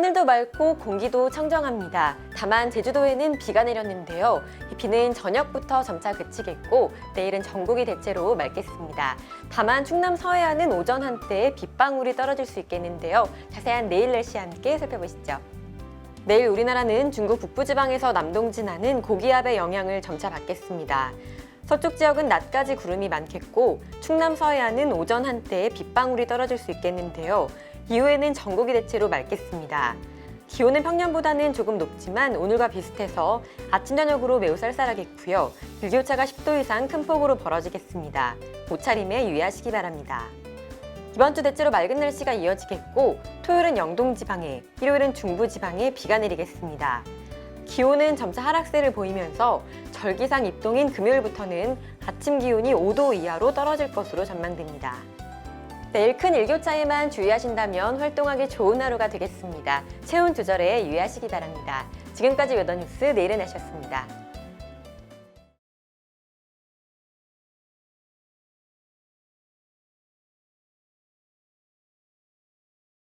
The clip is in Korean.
하늘도 맑고 공기도 청정합니다. 다만 제주도에는 비가 내렸는데요. 이 비는 저녁부터 점차 그치겠고 내일은 전국이 대체로 맑겠습니다. 다만 충남 서해안은 오전 한때 빗방울이 떨어질 수 있겠는데요. 자세한 내일 날씨 함께 살펴보시죠. 내일 우리나라는 중국 북부지방에서 남동 진하는 고기압의 영향을 점차 받겠습니다. 서쪽 지역은 낮까지 구름이 많겠고 충남 서해안은 오전 한때 빗방울이 떨어질 수 있겠는데요. 이후에는 전국이 대체로 맑겠습니다. 기온은 평년보다는 조금 높지만 오늘과 비슷해서 아침 저녁으로 매우 쌀쌀하겠고요. 일교차가 10도 이상 큰 폭으로 벌어지겠습니다. 옷차림에 유의하시기 바랍니다. 이번 주 대체로 맑은 날씨가 이어지겠고 토요일은 영동 지방에, 일요일은 중부 지방에 비가 내리겠습니다. 기온은 점차 하락세를 보이면서 절기상 입동인 금요일부터는 아침 기온이 5도 이하로 떨어질 것으로 전망됩니다. 내일 큰 일교차에만 주의하신다면 활동하기 좋은 하루가 되겠습니다. 체온 조절에 유의하시기 바랍니다. 지금까지 웨더뉴스 내일은 하셨습니다.